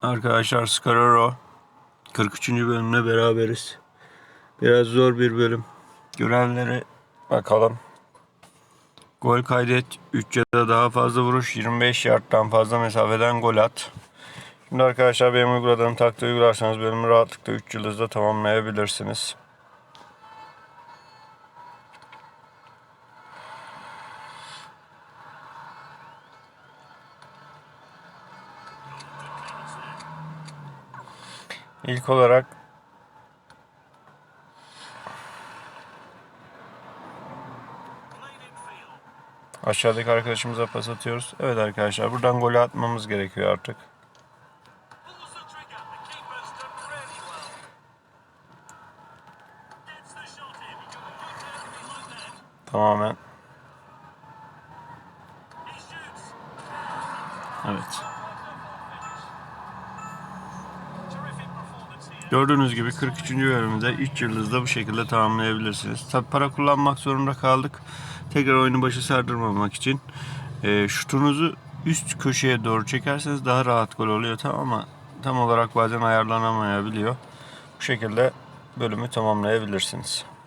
Arkadaşlar Scararo 43. bölümle beraberiz. Biraz zor bir bölüm. Görevleri bakalım. Gol kaydet, 3 ya da daha fazla vuruş, 25 yardtan fazla mesafeden gol at. Şimdi arkadaşlar benim uyguladığım taktiği uygularsanız bölümü rahatlıkla 3 yıldızda tamamlayabilirsiniz. İlk olarak aşağıdaki arkadaşımıza pas atıyoruz. Evet arkadaşlar buradan golü atmamız gerekiyor artık. Pulls the Gördüğünüz gibi 43. bölümde 3 yıldızda bu şekilde tamamlayabilirsiniz. Tabi para kullanmak zorunda kaldık. Tekrar oyunu başı sardırmamak için. E, şutunuzu üst köşeye doğru çekerseniz daha rahat gol oluyor tamam ama tam olarak bazen ayarlanamayabiliyor. Bu şekilde bölümü tamamlayabilirsiniz.